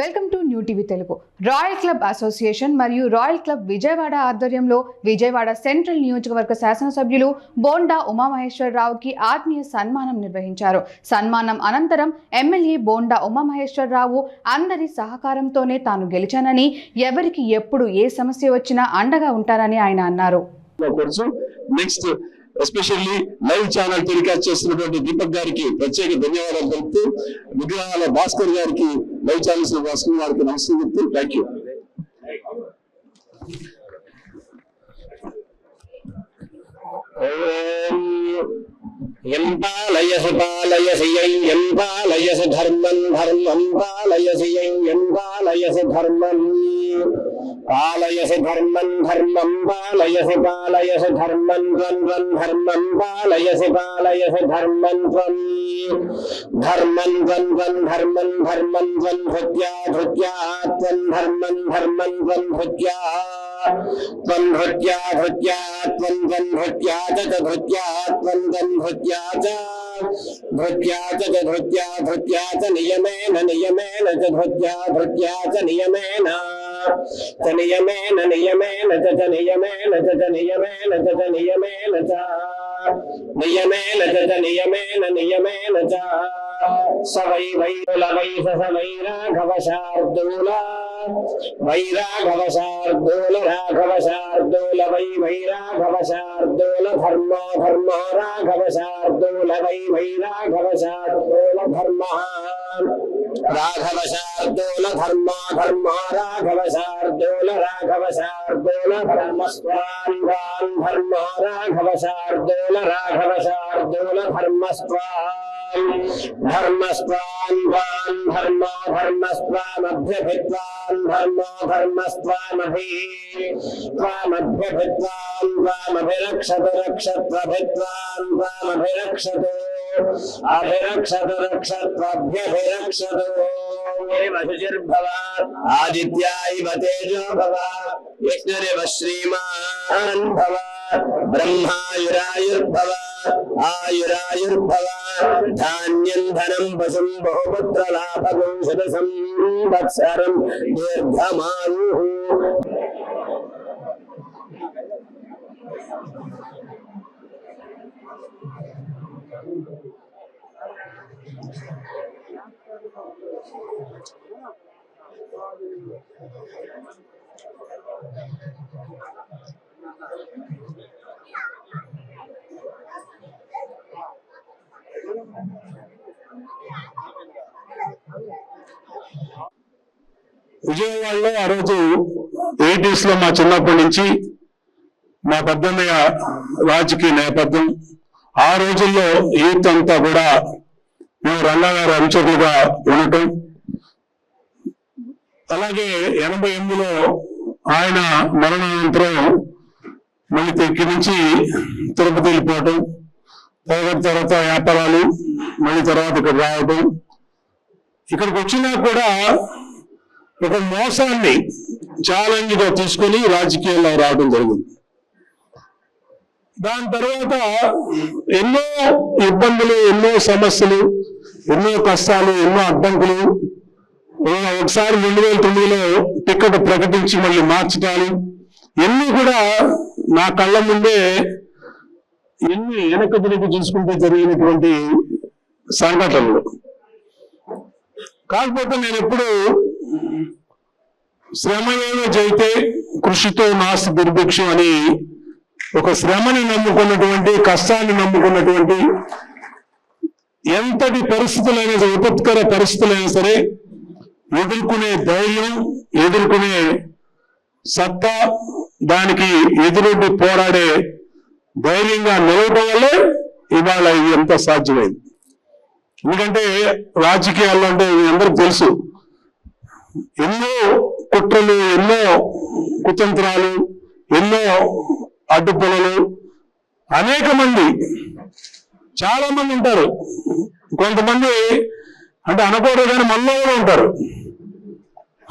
Welcome to New TV Telugu. Royal club association మరియు royal club Vijayawada ఆధ్వర్యంలో Vijayawada central నియోజకవర్గ శాసనసభ్యులు బోండా ఉమామహేశ్వరరావుకి ఆత్మీయ సన్మానం నిర్వహించారు. సన్మానం అనంతరం ఎమ్మెల్యే బోండా ఉమామహేశ్వరరావు అందరి సహకారంతోనే తాను గెలిచానని ఎవరికి ఎప్పుడు ఏ సమస్య వచ్చినా అండగా ఉంటారని ఆయన అన్నారు. Next especially live channel telecast చేస్తున్నటువంటి దీపక్ గారికి ప్రత్యేక ధన్యవాదాలు తెలుపుతూ విగ్రహాల భాస్కర్ గారికి లైవ్ ఛానల్స్ భాస్కర్ గారికి నమస్కారం చెప్తూ థ్యాంక్ యూ ఎంపాలయసి పాలయసి ఎంపాలయసి ధర్మం ధర్మం పాలయసి पालयस धर्म धर्म पालयस पालयस धर्म धर्म पालयस पालयस धर्म धर्म धर्म धर्म धर्मन् धर्म धर्म धर्मन् धृत्या भृत्या च। नियमेन नियमेन च भृत्या भृत्या च, नियमेन। తనియమేన నియమేన చ నియమేన చ నియమేన చ నియమేన చ. నియమేన చ నియమేన నియమేన చ. సవై వైరుల వై సవై రాఘవ శార్దూలా. వైరాఘవశార్దూల రాఘవశార్దూల వై వైరాఘవశార్దూల ధర్మో ధర్మో రాఘవశార్దూల వై వైరాఘవశార్దూల ధర్మ రాఘవశార్దూల ధర్మో ధర్మో రాఘవశార్దూల రాఘవశార్దూల ధర్మస్వాన్ ధర్మో రాఘవశార్దూల రాఘవశార్దూల ధర్మస్వాన్ वैराघव शार्दूल धर्म राघव शार्दूल धर्म धर्म राघव शार्दूल राघव शार्दूल धर्म स्वान् वान् धर्म राघव शार्दूल राघव शार्दूल धर्म स्वान् धर्मस्त्वान् वान् धर्म धर्मस्त्वामभ्यभित्वान् धर्म धर्मस्त्वामभि त्वामभ्यभित्वान् त्वामभिरक्षतु रक्षत्वभित्वान् त्वामभिरक्षतु अभिरक्षतु रक्षत्वभ्यभिरक्षतु वशुचिर्भव आदित्या इव तेजो भव विष्णुरिव श्रीमान् भव బ్రహ్మాయురాయుర్భవ ఆయురాయుర్భవ ధాన్యం ధనం వశం బహుపుత్ర లాభగం శతసం వత్సరం దీర్ఘమాయు Thank you. విజయవాడలో ఆ రోజు ఎయిటీస్లో మా చిన్నప్పటి నుంచి మా పెద్దన్నయ్య రాజకీయ నేపథ్యం ఆ రోజుల్లో యూత్ అంతా కూడా మేము రంగాగారి అనుచరులుగా ఉండటం. అలాగే ఎనభై ఎనిమిదిలో ఆయన మరణానంతరం మళ్ళీ ఇక్కడి నుంచి తిరుపతి వెళ్ళిపోవటం. తర్వాత తర్వాత వ్యాపారాలు మళ్ళీ తర్వాత ఇక్కడ రావటం. ఇక్కడికి వచ్చినా కూడా ఒక మోసాన్ని ఛాలెంజ్గా తీసుకుని రాజకీయాల్లో రావడం జరిగింది. దాని తర్వాత ఎన్నో ఇబ్బందులు ఎన్నో సమస్యలు ఎన్నో కష్టాలు ఎన్నో అడ్డంకులు. ఒకసారి రెండు వేల తొమ్మిదిలో టికెట్ ప్రకటించి మళ్ళీ మార్చడాలు. ఎన్ని కూడా నా కళ్ళ ముందే ఎన్ని వెనక తిరిగి చూసుకుంటే జరిగినటువంటి సంఘటనలు. కాకపోతే నేను ఎప్పుడు శ్రమయేన జైతే కృషితో నాస్తి దుర్భిక్షం అని ఒక శ్రమని నమ్ముకున్నటువంటి కష్టాన్ని నమ్ముకున్నటువంటి ఎంతటి పరిస్థితులైనా సరే, విపత్కర పరిస్థితులైనా సరే ఎదుర్కొనే ధైర్యం ఎదుర్కొనే సత్తా దానికి ఎదురొడ్డి పోరాడే ధైర్యంగా నిలవటం వల్లే ఇవాళ ఇది ఎంత సాధ్యమైంది. ఎందుకంటే రాజకీయాల్లో అంటే అందరికి తెలుసు ఎన్నో కుట్రలు ఎన్నో కుతంత్రాలు ఎన్నో అడ్డుపొలలు. అనేక మంది చాలా మంది ఉంటారు. కొంతమంది అంటే అనకూడదు కానీ మనలో కూడా ఉంటారు.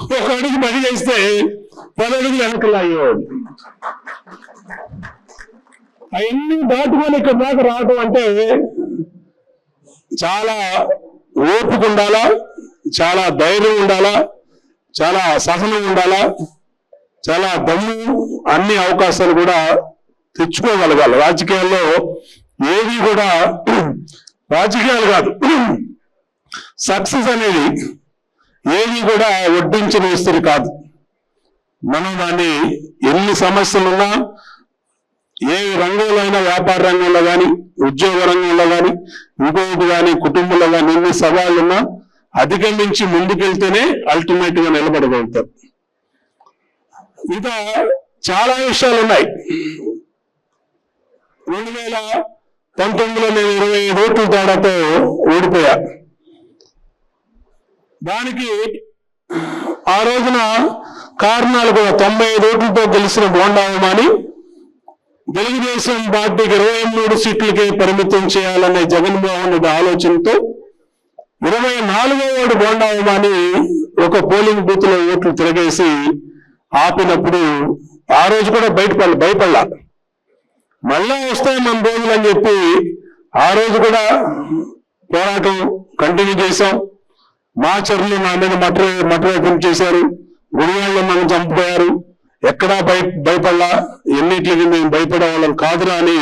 ఒక అడుగు పని చేస్తే పది అడుగులు వెనకలు అయ్యేవాడు. అవన్నీ దాటుకొని ఇక్కడ దాకా రావటం అంటే చాలా ఓపిక ఉండాలా? చాలా ధైర్యం ఉండాలా? చాలా సహనం ఉండాలా? చాలా దమ్ము అన్ని అవకాశాలు కూడా తెచ్చుకోగలగాలి. రాజకీయాల్లో ఏది కూడా రాజకీయాలు కాదు. సక్సెస్ అనేది ఏది కూడా వడ్డించిన ఇస్తుంది కాదు. మనం దాన్ని ఎన్ని సమస్యలున్నా ఏ రంగంలో అయినా వ్యాపార రంగంలో కానీ ఉద్యోగ రంగంలో కానీ ఇంకొకటి కానీ కుటుంబంలో కానీ ఎన్ని సవాళ్ళున్నా అధిగమించి ముందుకెళ్తేనే అల్టిమేట్గా నిలబడగలుగుతారు ఇంకా చాలా విషయాలు ఉన్నాయి రెండు వేల పంతొమ్మిదిలో నేను ఇరవై ఓట్ల తేడాతో ఓడిపోయా. దానికి ఆ రోజున కారణాలు కూడా తొంభై ఐదు ఓట్లతో గెలిచిన బోండావమాని తెలుగుదేశం పార్టీకి ఇరవై మూడు సీట్లకే పరిమితం చేయాలనే జగన్మోహన్ రెడ్డి ఆలోచనతో ఇరవై నాలుగో వాడు బోండావమాని ఒక పోలింగ్ బూత్లో ఓట్లు తిరగేసి ఆపినప్పుడు ఆ రోజు కూడా బయటపడ భయపడలా మళ్ళా వస్తాయి మన రోజులు అని చెప్పి ఆ రోజు కూడా పోరాటం కంటిన్యూ చేశాం. మా మాచర్లు నా మీద మటర్ మటరేకం చేశారు. గుడివాళ్ళు మనం చంపుకోయారు ఎక్కడా భయ భయపడలా. ఎన్నిటికి మేము భయపడే వాళ్ళం కాదురా అని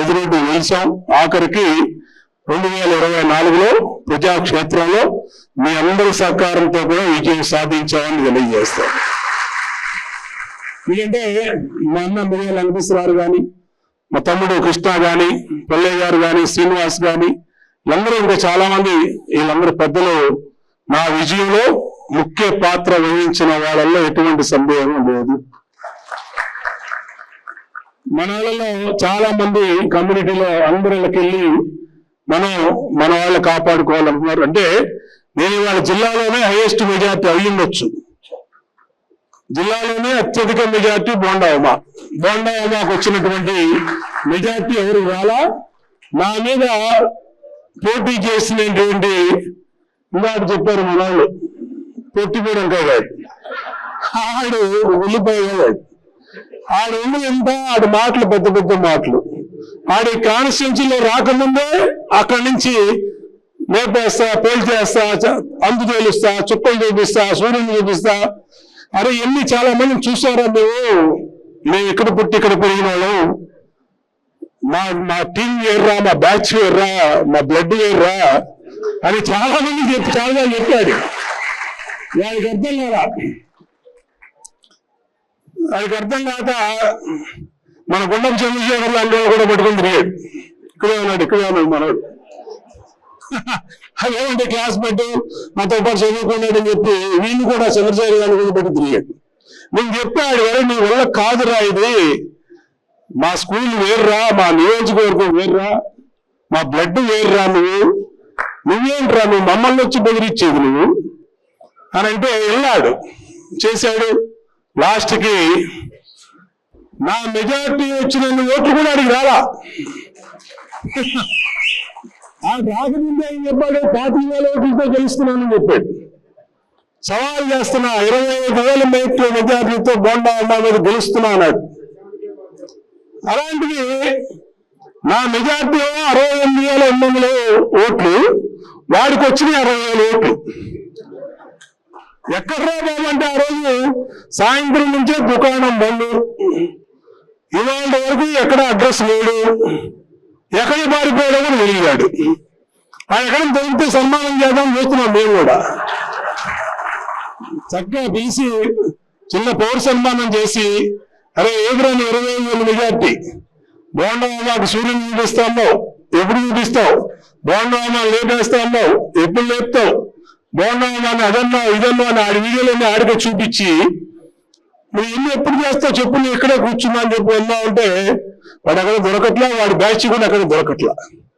ఎదురుడు నిలిచాం ఆఖరికి రెండు వేల ఇరవై నాలుగులో ప్రజాక్షేత్రంలో మీ అందరి సహకారంతో కూడా విజయం సాధించామని తెలియజేస్తాం. ఎందుకంటే మా అన్న మిరియాల అనిపిస్తున్నారు కానీ మా తమ్ముడు కృష్ణ కానీ పల్లె గారు కానీ శ్రీనివాస్ కానీ వీళ్ళందరూ ఇంకా చాలా మంది వీళ్ళందరూ పెద్దలు. నా విజయంలో ముఖ్య పాత్ర వహించిన వాళ్ళల్లో ఎటువంటి సందేహం లేదు. మన చాలా మంది కమ్యూనిటీలో అందరికి వెళ్ళి మనం మన వాళ్ళు కాపాడుకోవాలనుకున్నారు. అంటే నేను ఇవాళ జిల్లాలోనే హైయెస్ట్ మెజార్టీ అయ్యుండొచ్చు జిల్లాలోనే అత్యధిక మెజార్టీ బోండా ఉమా బోండా ఉమాకు వచ్చినటువంటి మెజార్టీ ఎవరు? రాలా నా మీద పోటీ చేసినటువంటి ఇందాక చెప్పారు మన వాళ్ళు పొట్టి కాదు ఆడు వెళ్ళిపోయాడు ఆడు ఉంది ఎంత ఆడు మాటలు పెద్ద పెద్ద మాటలు. ఆడి కాన్స్టిట్యున్సీలో రాకముందే అక్కడి నుంచి లేపేస్తా పేల్చేస్తా చ- అందు తేలుస్తా చుక్కలు చూపిస్తా సూర్యుని చూపిస్తా. అరే ఎన్ని చాలా మంది చూసారా మేము మేము ఇక్కడ పుట్టి ఇక్కడ పెరిగిన వాళ్ళం. మా మా టీం వేర్రా మా బ్యాచ్ వేర్రా మా బ్లడ్ వేర్రా అని చాలా మంది చెప్పి చాలా మంది చెప్పాడు వాడికి అర్థం కాదా? వాడికి అర్థం కాక మన గుండం చంద్రశేఖర్ లాంటి కూడా పట్టుకుని తిరిగాడు. ఇక్కడే ఉన్నాడు ఇక్కడే ఉన్నాడు మనోడు. అదేమంటే క్లాస్ పెట్టు నాతో పాటు చదువుకున్నాడు అని చెప్పి వీళ్ళు కూడా చంద్రశేఖర్ గారిని కూడా పెట్టి తిరిగాడు. నేను చెప్పాడు అరే నీ వల్ల కాదురా ఇది. మా స్కూల్ వేర్రా మా నియోజకవర్గం వేర్రా మా బ్లడ్ వేర్రా నువ్వు. నువ్వేంట్రా నువ్వు మమ్మల్ని వచ్చి బెదిరించేది నువ్వు? అని అంటే వెళ్ళాడు. చేశాడు. లాస్ట్కి నా మెజారిటీ వచ్చిన ఓట్లు కూడా అడిగి రాలా? ఆ రాకముందే ఆయన చెప్పాడు? పార్టీ వేల ఓట్లతో గెలుస్తున్నానని చెప్పాడు. సవాల్ చేస్తున్నా ఇరవై ఐదు వేల మేట్ల మెజార్టీతో బోండా అమ్మా మీద గెలుస్తున్నా అన్నాడు. అలాంటిది నా మెజార్టీ అరవై ఎనిమిది వేల ఎనిమిది వందల ఓట్లు వాడికి వచ్చినాయి అరవై వేల ఓట్లు. ఎక్కడ బాబంటే ఆ రోజు సాయంత్రం నుంచే దుకాణం బంద్. ఇవాళ వరకు ఎక్కడ అడ్రస్ లేడు. ఎక్కడ పారిపోయాడో కూడా వెలిగాడు ఆ ఎక్కడ దొరికితే సన్మానం చేద్దాం చూస్తున్నాం మేము కూడా. చక్కగా పిలిచి చిన్న పౌర సన్మానం చేసి అరే ఏదురాని ఇరవై ఐదు వేల మెజార్టీ? బోండమాకు సూర్యుని చూపిస్తామో. ఎప్పుడు చూపిస్తావు? బోండమా లేపేస్తామో. ఎప్పుడు లేపుతావు? బోండమాని అదన్నా ఇదన్నా అని ఆడి వీడియోలన్నీ ఆడికి చూపించి నువ్వు ఇల్లు ఎప్పుడు చేస్తావు చెప్పు నువ్వు ఇక్కడే కూర్చున్నా అని చెప్పి వెళ్దాం అంటే వాడు అక్కడ దొరకట్లా వాడి బ్యాచ్ కూడా అక్కడ దొరకట్లా.